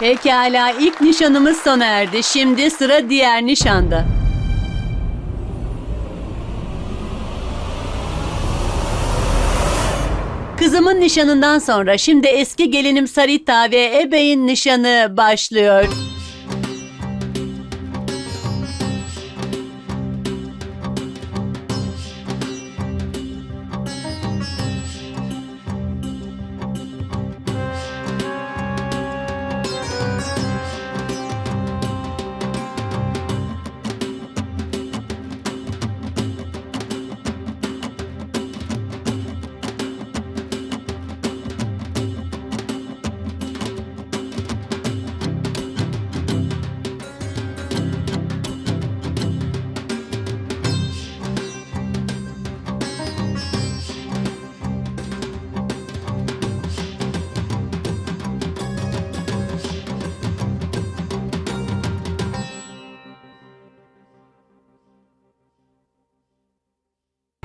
Pekala ilk nişanımız sona erdi. Şimdi sıra diğer nişanda. Kızımın nişanından sonra şimdi eski gelinim Sarita ve Ebey'in nişanı başlıyor.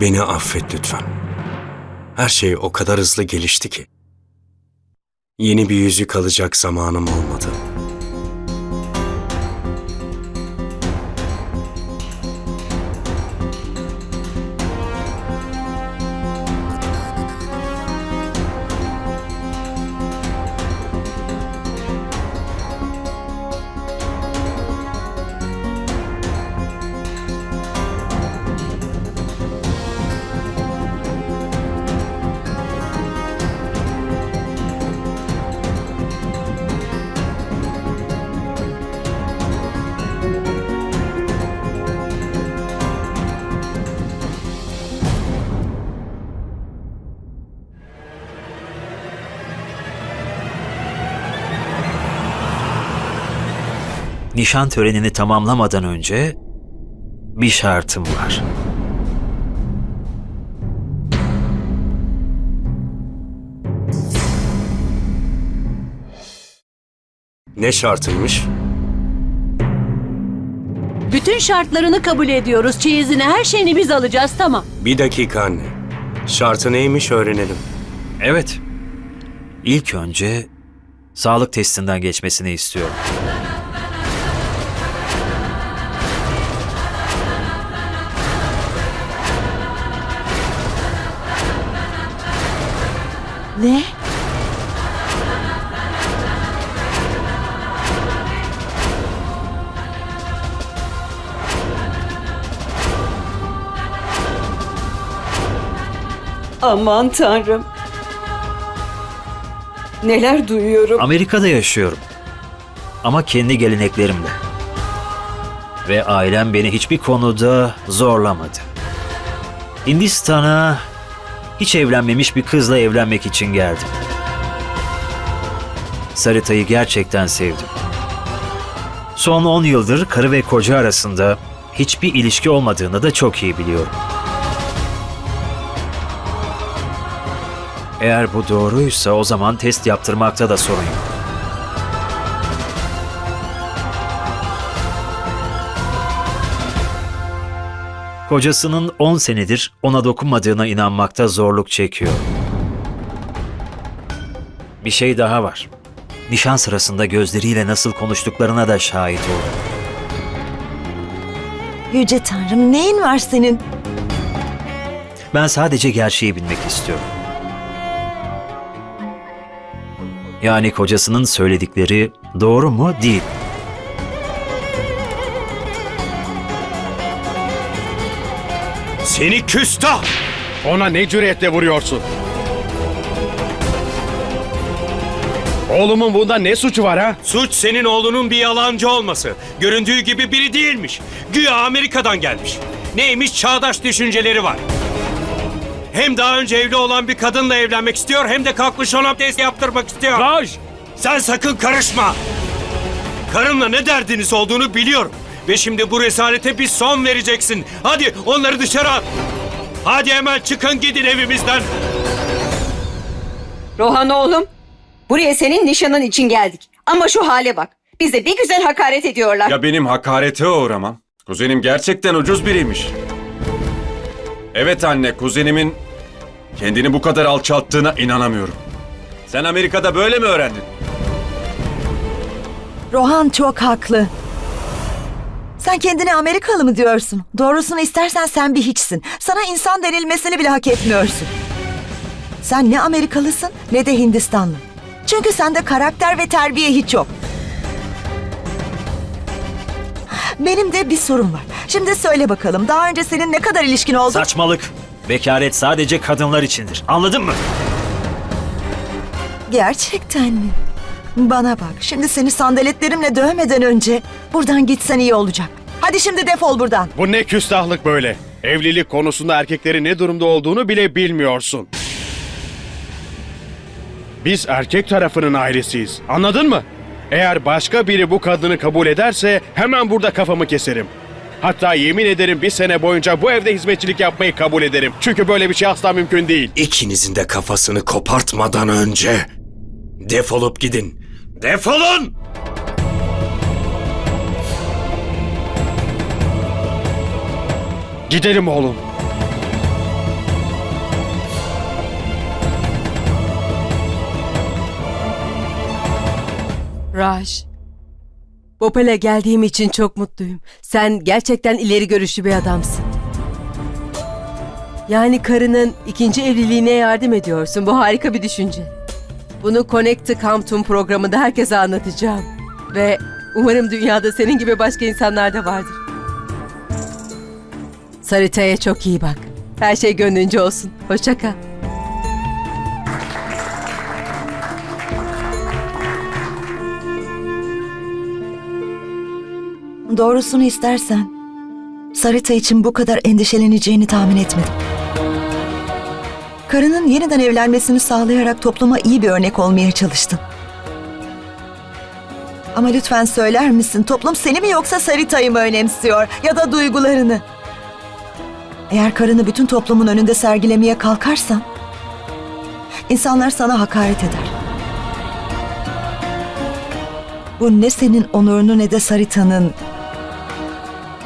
Beni affet lütfen. Her şey o kadar hızlı gelişti ki. Yeni bir yüzük alacak zamanım olmadı. Nişan törenini tamamlamadan önce bir şartım var. Ne şartıymış? Bütün şartlarını kabul ediyoruz. Çeyizini, her şeyini biz alacağız. Tamam. Bir dakika anne. Şartı neymiş öğrenelim. Evet. İlk önce sağlık testinden geçmesini istiyorum. Ne? Aman tanrım. Neler duyuyorum. Amerika'da yaşıyorum. Ama kendi geleneklerimle. Ve ailem beni hiçbir konuda zorlamadı. Hindistan'a hiç evlenmemiş bir kızla evlenmek için geldim. Sarita'yı gerçekten sevdim. Son 10 yıldır karı ve koca arasında hiçbir ilişki olmadığını da çok iyi biliyorum. Eğer bu doğruysa o zaman test yaptırmakta da sorun yok. Kocasının 10 senedir ona dokunmadığına inanmakta zorluk çekiyor. Bir şey daha var. Nişan sırasında gözleriyle nasıl konuştuklarına da şahit oldum. Yüce Tanrım neyin var senin? Ben sadece gerçeği bilmek istiyorum. Yani kocasının söyledikleri doğru mu değil. mi? Seni küstah! Ona ne cüretle vuruyorsun? Oğlumun bunda ne suçu var ha? Suç senin oğlunun bir yalancı olması. Göründüğü gibi biri değilmiş. Güya Amerika'dan gelmiş. Neymiş çağdaş düşünceleri var. Hem daha önce evli olan bir kadınla evlenmek istiyor hem de kalkmış ona test yaptırmak istiyor. Raj! Sen sakın karışma. Karınla ne derdiniz olduğunu biliyorum. Ve şimdi bu resalete bir son vereceksin. Hadi onları dışarı at. Hadi hemen çıkın gidin evimizden. Rohan oğlum. Buraya senin nişanın için geldik. Ama şu hale bak. Bize bir güzel hakaret ediyorlar. Ya benim hakarete uğramam. Kuzenim gerçekten ucuz biriymiş. Evet anne, kuzenimin kendini bu kadar alçalttığına inanamıyorum. Sen Amerika'da böyle mi öğrendin? Rohan çok haklı. Sen kendine Amerikalı mı diyorsun? Doğrusunu istersen sen bir hiçsin. Sana insan denilmesini bile hak etmiyorsun. Sen ne Amerikalısın ne de Hindistanlı. Çünkü sende karakter ve terbiye hiç yok. Benim de bir sorun var. Şimdi söyle bakalım daha önce senin ne kadar ilişkin oldu? Saçmalık. Bekaret sadece kadınlar içindir. Anladın mı? Gerçekten mi? Bana bak şimdi seni sandaletlerimle dövmeden önce buradan gitsen iyi olacak. Hadi şimdi defol buradan. Bu ne küstahlık böyle? Evlilik konusunda erkeklerin ne durumda olduğunu bile bilmiyorsun. Biz erkek tarafının ailesiyiz. Anladın mı? Eğer başka biri bu kadını kabul ederse hemen burada kafamı keserim. Hatta yemin ederim bir sene boyunca bu evde hizmetçilik yapmayı kabul ederim. Çünkü böyle bir şey asla mümkün değil. İkinizin de kafasını kopartmadan önce defolup gidin. Defolun! Gidelim oğlum. Raj. Bopal'e geldiğim için çok mutluyum. Sen gerçekten ileri görüşlü bir adamsın. Yani karının ikinci evliliğine yardım ediyorsun. Bu harika bir düşünce. Bunu Connect to Compton programında herkese anlatacağım. Ve umarım dünyada senin gibi başka insanlar da vardır. Sarita'ya çok iyi bak. Her şey gönlünce olsun. Hoşça kal. Doğrusunu istersen Sarita için bu kadar endişeleneceğini tahmin etmedim. Karının yeniden evlenmesini sağlayarak topluma iyi bir örnek olmaya çalıştın. Ama lütfen söyler misin toplum seni mi yoksa Sarita'yı mı önemsiyor ya da duygularını? Eğer karını bütün toplumun önünde sergilemeye kalkarsan insanlar sana hakaret eder. Bu ne senin onurunu ne de Sarita'nın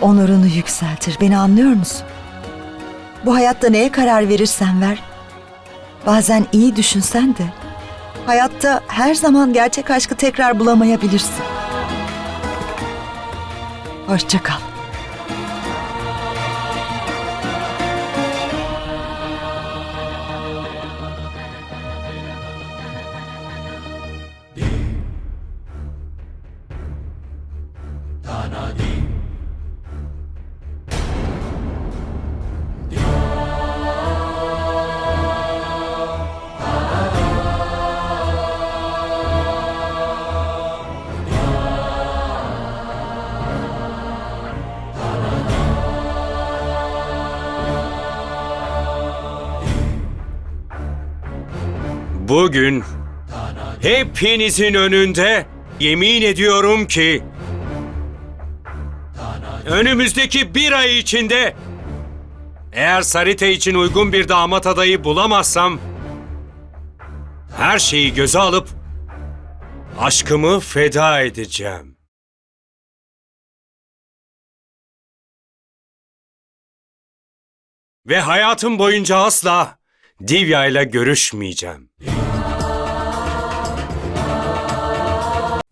onurunu yükseltir. Beni anlıyor musun? Bu hayatta neye karar verirsen ver. Bazen iyi düşünsen de hayatta her zaman gerçek aşkı tekrar bulamayabilirsin. Hoşça kal. Bugün hepinizin önünde yemin ediyorum ki önümüzdeki bir ay içinde eğer Sarita için uygun bir damat adayı bulamazsam her şeyi göze alıp aşkımı feda edeceğim. Ve hayatım boyunca asla Divya ile görüşmeyeceğim.